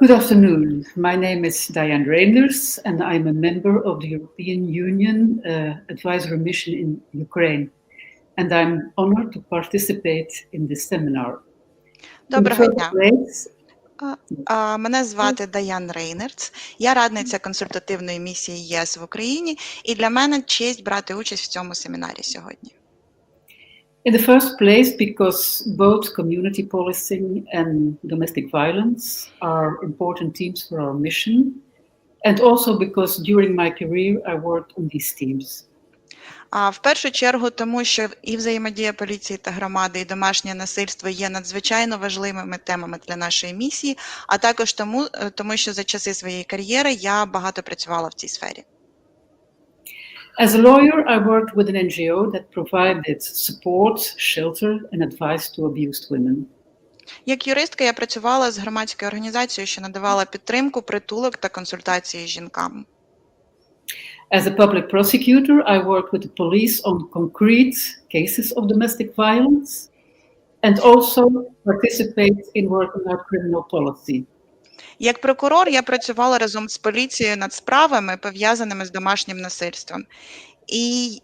Good afternoon. My name is Diane Reinders, and I'm a member of the European Union uh, Advisory Mission in Ukraine. And I'm honored to participate in this seminar. Доброго дня. Мене звати Даян Рейнерц. Я радниця консультативної місії ЄС в Україні, і для мене честь брати участь в цьому семінарі сьогодні. In the first place, because both community policing and domestic violence are important themes for our mission, and also because during my career I worked on these themes. А в першу чергу, тому що і взаємодія поліції та громади, і домашнє насильство є надзвичайно важливими темами для нашої місії, а також тому, е, тому що за часи своєї кар'єри я багато працювала в цій сфері. As a lawyer, I worked with an NGO that provided support, shelter, and advice to abused women. Як юристка я працювала з громадською організацією, що надавала підтримку, притулок та консультації жінкам. As a public prosecutor, I worked with the police on concrete cases of domestic violence and also participate in working out criminal policy. Як прокурор я працювала разом з поліцією над справами, пов'язаними з домашнім насильством. І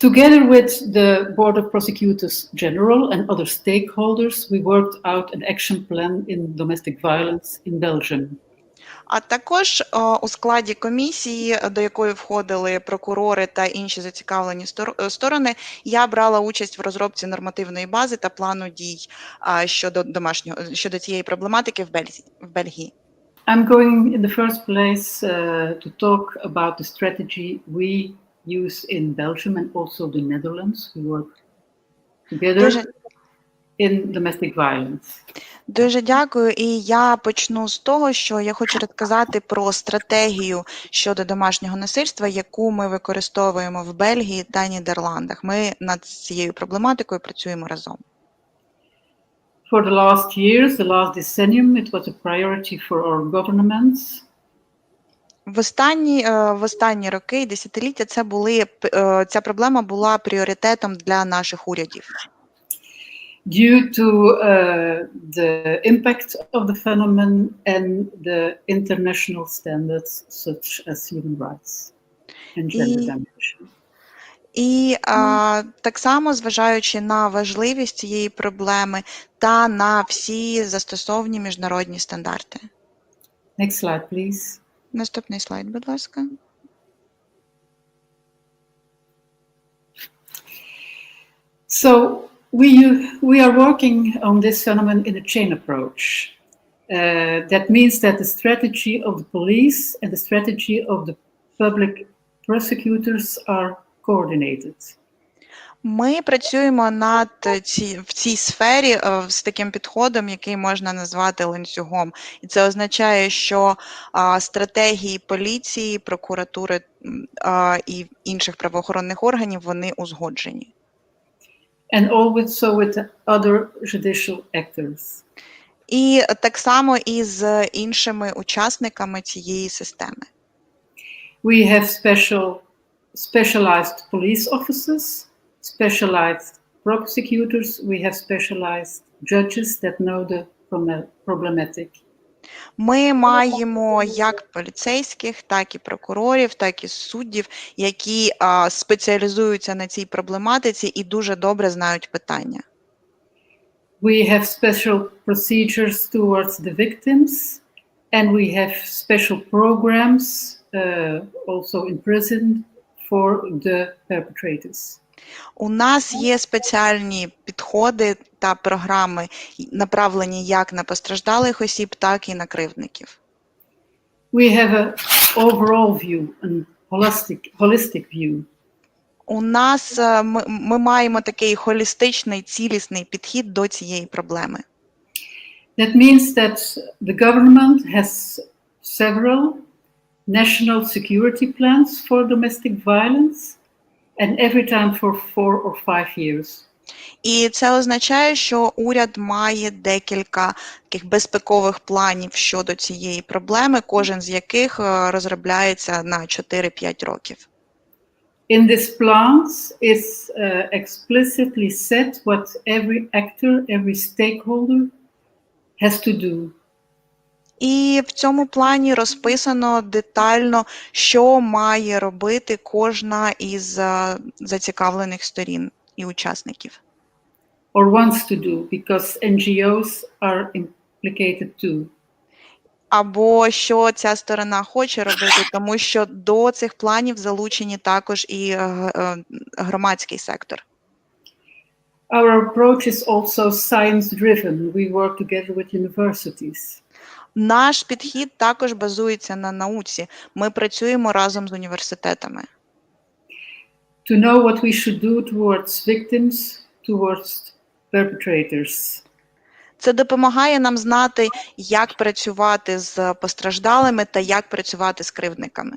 Together with the Board of Prosecutors General and other stakeholders, we worked out an action plan in domestic violence in Belgium. А також у складі комісії, до якої входили прокурори та інші зацікавлені е, сторони, я брала участь в розробці нормативної бази та плану дій щодо домашнього щодо цієї проблематики в Бельгії. В Бельгії. I'm going in the first place uh, to talk about the strategy we use in Belgium and also the Netherlands. We work together Дуже in domestic violence. Дуже дякую. І я почну з того, що я хочу розказати про стратегію щодо домашнього насильства, яку ми використовуємо в Бельгії та Нідерландах. Ми над цією проблематикою працюємо разом. For the last years, the last decennium, it was a priority for our governments В останні, е, в останні роки і десятиліття це були е, ця проблема була пріоритетом для наших урядів. Due to uh, the impact of the phenomenon and the international standards such as human rights and gender dimension. І а, так само, зважаючи на важливість цієї проблеми та на всі застосовні міжнародні стандарти. Next slide, please. Наступний слайд, будь ласка. So we, we are working on this phenomenon in a chain approach. Uh, that means that the strategy of the police and the strategy of the public prosecutors are coordinated. Ми працюємо над ці, в цій сфері е, з таким підходом, який можна назвати ланцюгом. І це означає, що а, стратегії поліції, прокуратури а, і інших правоохоронних органів вони узгоджені. And also with the other judicial actors. І так само і з іншими учасниками цієї системи. We have special, specialized police officers, specialized prosecutors. We have specialized judges that know the proble- problematic. Ми маємо як поліцейських, так і прокурорів, так і суддів, які а, спеціалізуються на цій проблематиці і дуже добре знають питання. We have special procedures towards the victims, and we have special programs uh, also in prison for the perpetrators. У нас є спеціальні підходи та програми, направлені як на постраждалих осіб, так і на кривдників. We have an overall view, an holistic, holistic view. У нас е, ми, ми маємо такий холістичний, цілісний підхід до цієї проблеми. That means that the government has several national security plans for domestic violence, and every time for four or five years. І це означає, що уряд має декілька таких безпекових планів щодо цієї проблеми, кожен з яких е, розробляється на 4-5 років. In these plans is uh, explicitly said what every actor, every stakeholder has to do І в цьому плані розписано детально, що має робити кожна із е, зацікавлених сторін і учасників. or wants to do because NGOs are implicated too. Або що ця сторона хоче робити, тому що до цих планів залучені також і е, е, громадський сектор. Our approach is also science driven. We work together with universities. Наш підхід також базується на науці. Ми працюємо разом з університетами. to know what we should do towards victims, towards perpetrators. Це допомагає нам знати, як працювати з постраждалими та як працювати з кривдниками.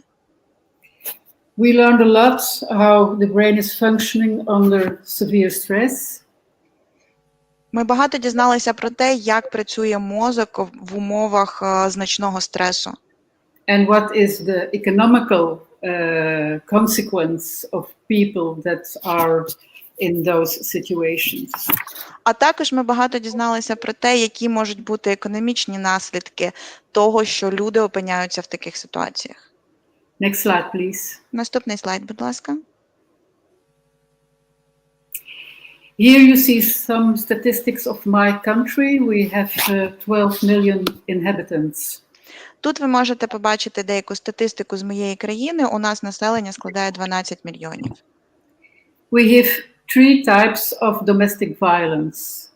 We learned a lot how the brain is functioning under severe stress, Ми багато дізналися про те, як працює мозок в умовах е, значного стресу, and what is the economical uh, consequence of people that are in those situations. а також ми багато дізналися про те, які можуть бути економічні наслідки того, що люди опиняються в таких ситуаціях. Next slide, please. Наступний слайд, будь ласка. Here you see some statistics of my country. We have uh, 12 million inhabitants. Тут ви можете побачити деяку статистику з моєї країни. У нас населення складає 12 мільйонів. We have three types of domestic violence.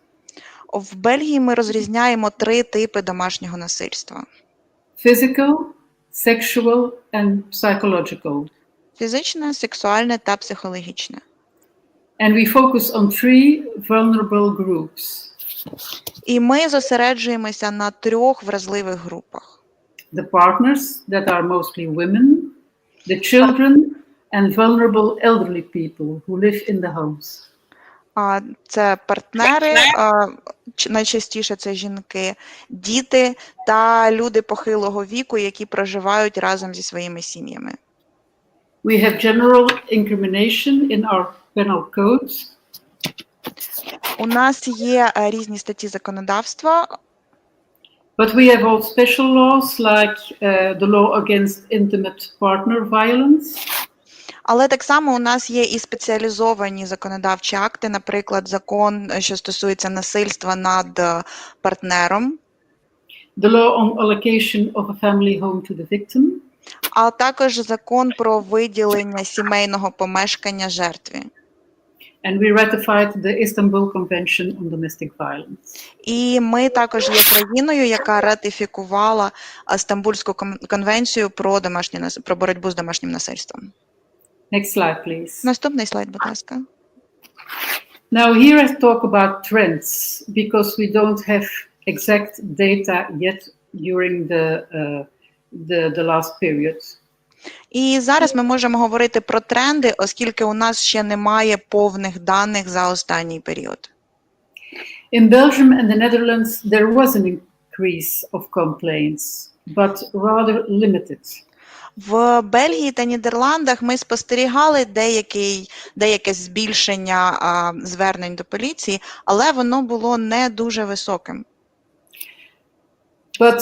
В Бельгії ми розрізняємо три типи домашнього насильства: physical, sexual, and psychological. фізичне, сексуальне та психологічне. And we focus on three vulnerable groups І ми зосереджуємося на трьох вразливих групах: the partners, that are mostly women, the children, and vulnerable elderly people who live in the homes. А це партнери, а, найчастіше це жінки, діти та люди похилого віку, які проживають разом зі своїми сім'ями. We have general incrimination in our penal codes, У нас є е, різні статті законодавства, but we have all special laws like uh, the law against intimate partner violence, Але так само у нас є і спеціалізовані законодавчі акти, наприклад, закон, е, що стосується насильства над партнером, the law on allocation of a family home to the victim, а також закон про виділення сімейного помешкання жертві. and we ratified the Istanbul Convention on Domestic Violence. І ми також є країною, яка ратифікувала е, Стамбульську кон- конвенцію про домашнє нас- про боротьбу з домашнім насильством. Next slide, please. Наступний слайд, будь ласка. Now, here I talk about trends because we don't have exact data yet during the, uh, the, the last period. І зараз ми можемо говорити про тренди, оскільки у нас ще немає повних даних за останній період. In Belgium and the Netherlands, there was an increase of complaints, but rather limited. В Бельгії та Нідерландах ми спостерігали деякий, деяке збільшення а, звернень до поліції, але воно було не дуже високим. But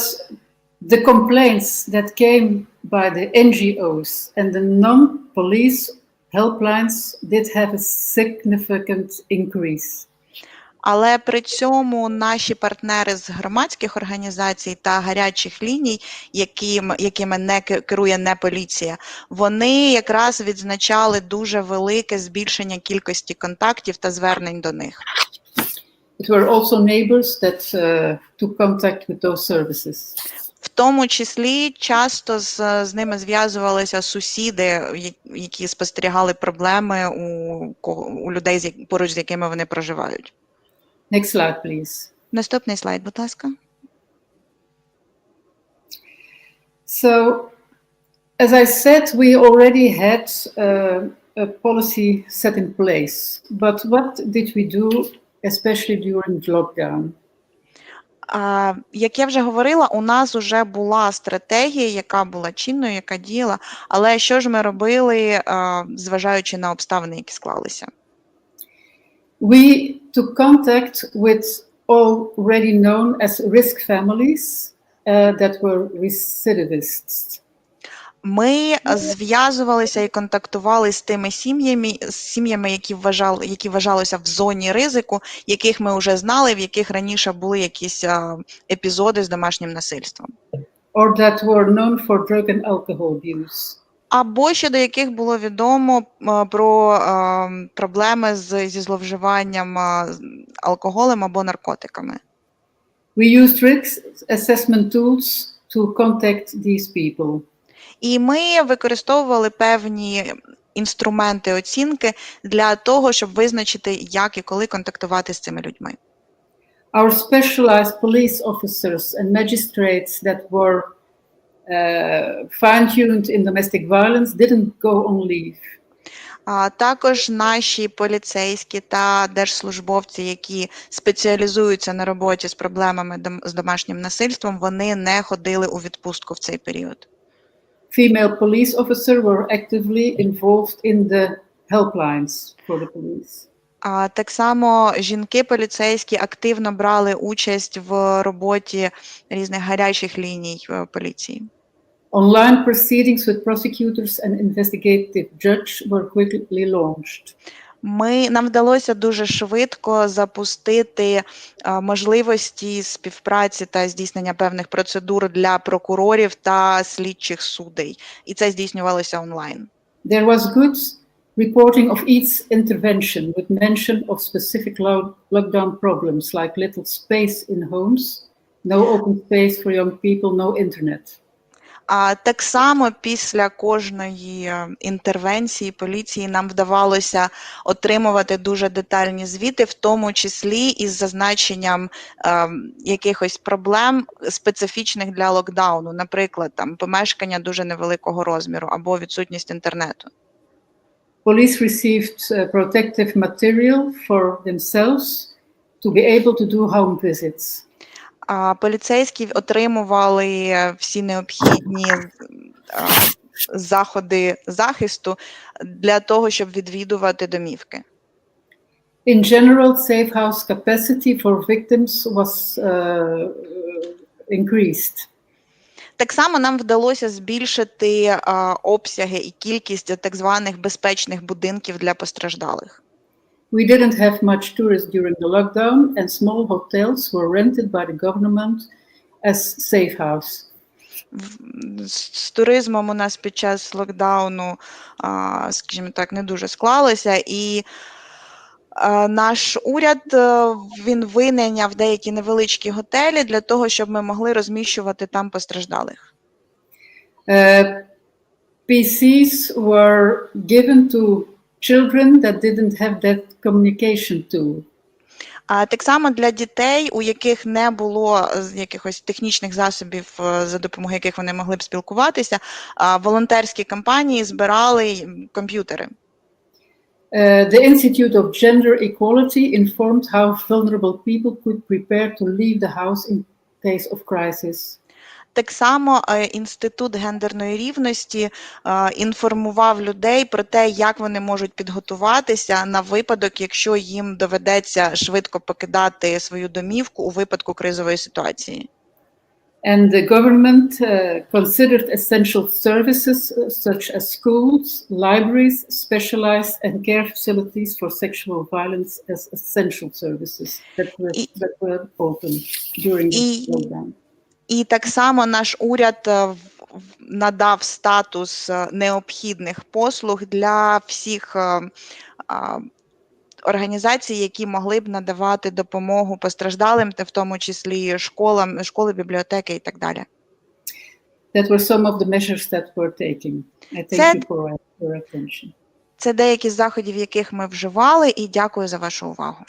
the complaints that came by the NGOs and the non police helplines did have a significant increase. Але при цьому наші партнери з громадських організацій та гарячих ліній, яким, якими не керує не поліція, вони якраз відзначали дуже велике збільшення кількості контактів та звернень до них. It were also neighbors that uh, took contact with those services. Тому числі часто з, з ними зв'язувалися сусіди, які спостерігали проблеми у, у людей, з поруч з якими вони проживають. Next slide, please. Наступний слайд, будь ласка. So, as I said, we already had uh, a policy set in place, but what did we do, especially during lockdown? Як я вже говорила, у нас вже була стратегія, яка була чинною, яка діяла. Але що ж ми робили, зважаючи на обставини, які склалися? We took contact with already known as risk families uh, that were recidivists. Ми зв'язувалися і контактували з тими сім'ями, з сім'ями, які вважали, які вважалися в зоні ризику, яких ми вже знали, в яких раніше були якісь а, епізоди з домашнім насильством, or that were known for drug and alcohol abuse. або щодо яких було відомо про а, проблеми з, зі зловживанням а, алкоголем або наркотиками. We used risk assessment tools to contact these people. І ми використовували певні інструменти оцінки для того, щоб визначити, як і коли контактувати з цими людьми. Our specialized police officers and magistrates that were uh, fine tuned in domestic violence didn't go on leave. А також наші поліцейські та держслужбовці, які спеціалізуються на роботі з проблемами з домашнім насильством, вони не ходили у відпустку в цей період. Female police officer were actively involved in the helplines for the police. А так само жінки поліцейські активно брали участь в роботі різних гарячих ліній е, поліції. Online proceedings with prosecutors and investigative judge were quickly launched. Ми нам вдалося дуже швидко запустити е, можливості співпраці та здійснення певних процедур для прокурорів та слідчих судей, і це здійснювалося онлайн. There was good reporting of each intervention with mention of specific lockdown problems like little space in homes, no open space for young people, no internet. А так само після кожної е, інтервенції поліції нам вдавалося отримувати дуже детальні звіти, в тому числі із зазначенням е, якихось проблем специфічних для локдауну, наприклад, там помешкання дуже невеликого розміру або відсутність інтернету. Police received uh, protective material for themselves to be able to do home visits. А поліцейські отримували всі необхідні е, заходи захисту для того, щоб відвідувати домівки. In general, safe house capacity for victims was uh, increased. Так само нам вдалося збільшити а, обсяги і кількість так званих безпечних будинків для постраждалих. We didn't have much tourists during the lockdown, and small hotels were rented by the government as safe house. З, туризмом у нас під час локдауну, скажімо так, не дуже склалося, і наш уряд е, він винайняв деякі невеличкі готелі для того, щоб ми могли розміщувати там постраждалих. Uh, PCs were given to children that didn't have that communication tool. А так само для дітей, у яких не було е, якихось технічних засобів, е, за допомогою яких вони могли б спілкуватися, волонтерські кампанії збирали комп'ютери. Uh, the Institute of Gender Equality informed how vulnerable people could prepare to leave the house in case of crisis. Так само е, інститут гендерної рівності е, інформував людей про те, як вони можуть підготуватися на випадок, якщо їм доведеться швидко покидати свою домівку у випадку кризової ситуації. And the government uh, considered essential services uh, such as schools, libraries, specialized and care facilities for sexual violence as essential services that were, that were open during the I- lockdown. І так само наш уряд е, надав статус е, необхідних послуг для всіх е, організацій, які могли б надавати допомогу постраждалим, в тому числі школам, школи, бібліотеки і так далі. That were some of the measures that were taken. I thank That- you for your attention. Це деякі з заходів, яких ми вживали, і дякую за вашу увагу.